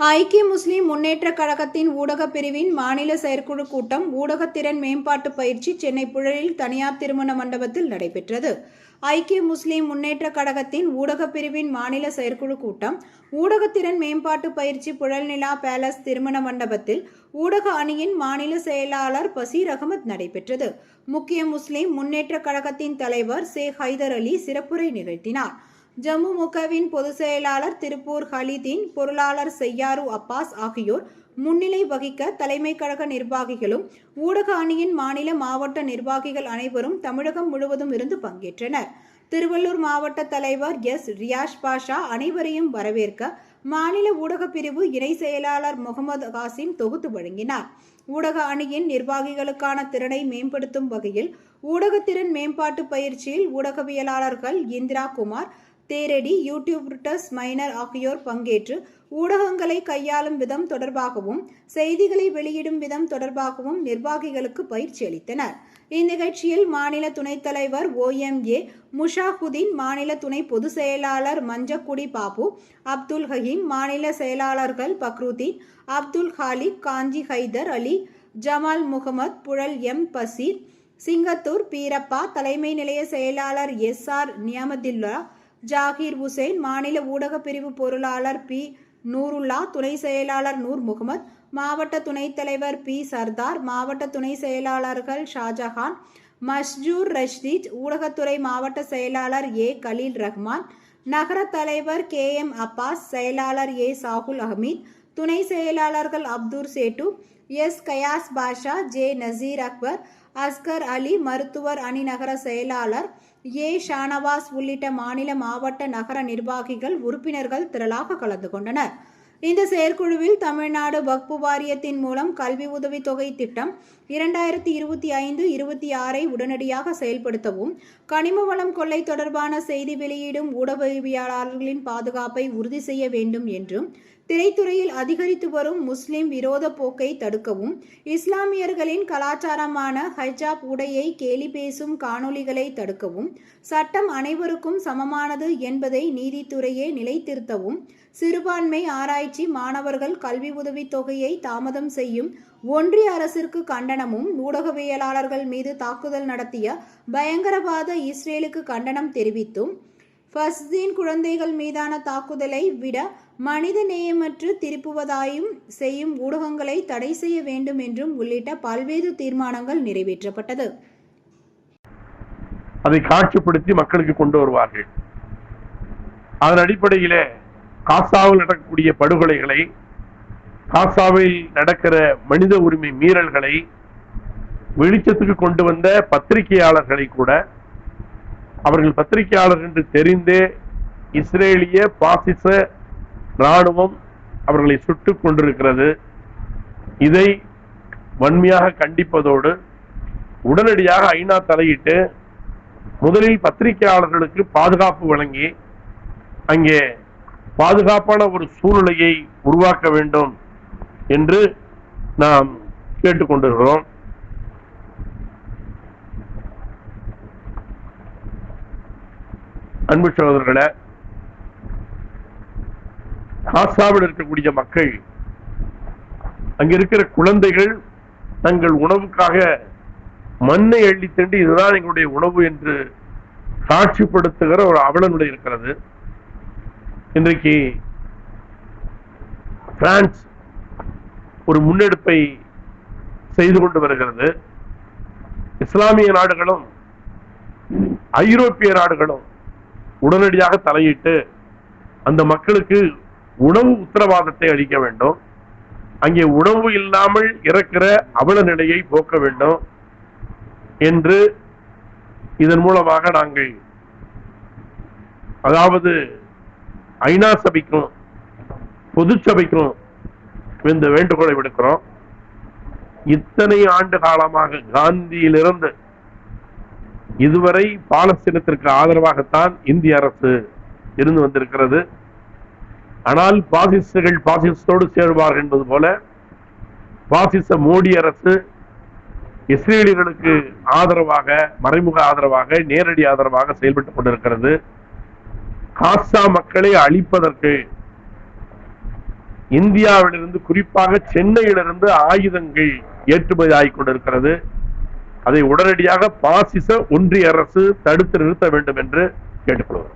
ஐக்கிய முஸ்லிம் முன்னேற்ற கழகத்தின் ஊடகப் பிரிவின் மாநில செயற்குழு கூட்டம் ஊடகத்திறன் மேம்பாட்டு பயிற்சி சென்னை புழலில் தனியார் திருமண மண்டபத்தில் நடைபெற்றது. ஐக்கிய முஸ்லிம் முன்னேற்ற கழகத்தின் ஊடகப் பிரிவின் மாநில செயற்குழு கூட்டம் ஊடகத்திறன் மேம்பாட்டு பயிற்சி புழல்நிலா பேலஸ் திருமண மண்டபத்தில் ஊடக அணியின் மாநில செயலாளர் பசீர் அகமது நடைபெற்றது. முக்கிய முஸ்லிம் முன்னேற்ற கழகத்தின் தலைவர் சே ஹைதர் அலி சிறப்புரை நிகழ்த்தினார். ஜம்மு முகவின் பொதுச் செயலாளர் திருப்பூர் ஹலிதீன் பொருளாளர் செய்யாரு அப்பாஸ் ஆகியோர் முன்னிலை வகிக்க தலைமை கழக நிர்வாகிகளும் ஊடக அணியின் மாநில மாவட்ட நிர்வாகிகள் அனைவரும் தமிழகம் முழுவதும் இருந்து பங்கேற்றனர். திருவள்ளூர் மாவட்ட தலைவர் எஸ். ரியாஷ் பாஷா அனைவரையும் வரவேற்க மாநில ஊடகப் பிரிவு இணை செயலாளர் முகமது காசிம் தொகுத்து வழங்கினார். ஊடக அணியின் நிர்வாகிகளுக்கான திறனை மேம்படுத்தும் வகையில் ஊடகத்திறன் மேம்பாட்டு பயிற்சியில் ஊடகவியலாளர்கள் இந்திரா குமார் தேரடி யூடியூபர்டஸ் மைனர் ஆகியோர் பங்கேற்று ஊடகங்களை கையாளும் விதம் தொடர்பாகவும் செய்திகளை வெளியிடும் விதம் தொடர்பாகவும் நிர்வாகிகளுக்கு பயிற்சி அளித்தனர். இந்நிகழ்ச்சியில் மாநில துணைத் தலைவர் ஓஎம்ஏ முஷாஹுதீன் மாநில துணை பொதுச் செயலாளர் மஞ்சக்குடி பாபு அப்துல் ஹகீம் மாநில செயலாளர்கள் பக்ருதீன் அப்துல் ஹாலிக் காஞ்சி ஹைதர் அலி ஜமால் முகமது புழல் எம் பசீர் சிங்கத்தூர் பீரப்பா தலைமை நிலைய செயலாளர் எஸ் ஆர் நியமதுல்லா ஜாகீர் உசேன் மாநில ஊடகப் பிரிவு பொருளாளர் பி. நூருல்லா துணை செயலாளர் நூர் முகமது மாவட்ட துணைத் தலைவர் பி. சர்தார் மாவட்ட துணை செயலாளர்கள் ஷாஜஹான் மஸ்ஜூர் ரஷ்தீத் ஊடகத்துறை மாவட்ட செயலாளர் ஏ. கலீல் ரஹ்மான் நகர தலைவர் கே. எம். அப்பாஸ் செயலாளர் ஏ. சாகுல் அஹமீத் துணை செயலாளர்கள் Abdur Settu S. Chaos Basha J. Naseer Akbar Askar Ali மருத்துவர் அணி நகர செயலாளர் ஏ. ஷானவாஸ் உள்ளிட்ட மாநில மாவட்ட நகர நிர்வாகிகள் உறுப்பினர்கள் திரளாக கலந்து கொண்டனர். இந்த செயற்குழுவில் தமிழ்நாடு வக்பு வாரியத்தின் மூலம் கல்வி உதவித் தொகை திட்டம் இரண்டாயிரத்தி இருபத்தி ஐந்து இருபத்தி ஆறை உடனடியாக செயல்படுத்தவும் கனிம வளம் கொள்ளை தொடர்பான செய்தி வெளியிடும் ஊடகவியலாளர்களின் பாதுகாப்பை உறுதி செய்ய வேண்டும் என்றும் திரைத்துறையில் அதிகரித்து வரும் முஸ்லிம் விரோத போக்கை தடுக்கவும் இஸ்லாமியர்களின் கலாச்சாரமான ஹஜாப் உடையை கேலி பேசும் காணொளிகளை தடுக்கவும் சட்டம் அனைவருக்கும் சமமானது என்பதை நீதித்துறையே நிலைத்திருத்தவும் சிறுபான்மை ஆராய்ச்சி மாணவர்கள் கல்வி உதவித் தொகையை தாமதம் செய்யும் ஒன்றிய அரசிற்கு கண்டனமும் ஊடகவியலாளர்கள் மீது தாக்குதல் நடத்திய பயங்கரவாத இஸ்ரேலுக்கு கண்டனம் தெரிவித்தும் ஃபஸ்தீன் குழந்தைகள் மீதான தாக்குதலை விட மனித நேயமற்று திருப்புவதாயும் செய்யும் ஊடகங்களை தடை செய்ய வேண்டும் என்றும் உள்ளிட்ட பல்வேறு தீர்மானங்கள் நிறைவேற்றப்பட்டது. அதை காட்சிப்படுத்தி மக்களுக்கு கொண்டு வருவார்கள். அதன் அடிப்படையிலே காசாவில் நடக்கக்கூடிய படுகொலைகளை காசாவில் நடக்கிற மனித உரிமை மீறல்களை வெளிச்சத்துக்கு கொண்டு வந்த பத்திரிகையாளர்களை கூட அவர்கள் பத்திரிகையாளர் என்று தெரிந்தே இஸ்ரேலிய பாசிச ராணுவம் அவர்களை சுட்டு கொண்டிருக்கிறது. இதை வன்மையாக கண்டிப்பதோடு உடனடியாக ஐநா தலையிட்டு முதலில் பத்திரிகையாளர்களுக்கு பாதுகாப்பு வழங்கி அங்கே பாதுகாப்பான ஒரு சூழ்நிலையை உருவாக்க வேண்டும் என்று நாம் கேட்டுக்கொண்டிருக்கிறோம். அன்பு சகோதரர்களை காசாவில் இருக்கக்கூடிய மக்கள் அங்க இருக்கிற குழந்தைகள் தங்கள் உணவுக்காக மண்ணை அள்ளி திண்டு இதுதான் எங்களுடைய உணவு என்று காட்சிப்படுத்துகிற ஒரு அவலநிலை இருக்கிறது. இன்றைக்கு பிரான்ஸ் ஒரு முன்னெடுப்பை செய்து கொண்டு வருகிறது. இஸ்லாமிய நாடுகளும் ஐரோப்பிய நாடுகளும் உடனடியாக தலையிட்டு அந்த மக்களுக்கு உணவு உத்தரவாதத்தை அளிக்க வேண்டும். அங்கே உணவு இல்லாமல் இறக்கிற அவல நிலையை போக்க வேண்டும் என்று இதன் மூலமாக நாங்கள் அதாவது ஐநா சபைக்கும் பொது சபைக்கும் இந்த வேண்டுகோளை விடுக்கிறோம். இத்தனை ஆண்டு காலமாக காந்தியிலிருந்து இதுவரை பாலஸ்தீனத்திற்கு ஆதரவாகத்தான் இந்திய அரசு இருந்து வந்திருக்கிறது. ஆனால் பாசிஸ்டுகள் பாசிஸ்டோடு சேருவார்கள் என்பது போல பாசிச மோடி அரசு இஸ்ரேலியர்களுக்கு ஆதரவாக மறைமுக ஆதரவாக நேரடி ஆதரவாக செயல்பட்டுக் கொண்டிருக்கிறது. காசா மக்களை அழிப்பதற்கு இந்தியாவிலிருந்து குறிப்பாக சென்னையிலிருந்து ஆயுதங்கள் ஏற்றுமதி ஆகிக் கொண்டிருக்கிறது. அதை உடனடியாக பாசிச ஒன்றிய அரசு தடுத்து நிறுத்த வேண்டும் என்று கேட்டுக்கொள்கிறோம்.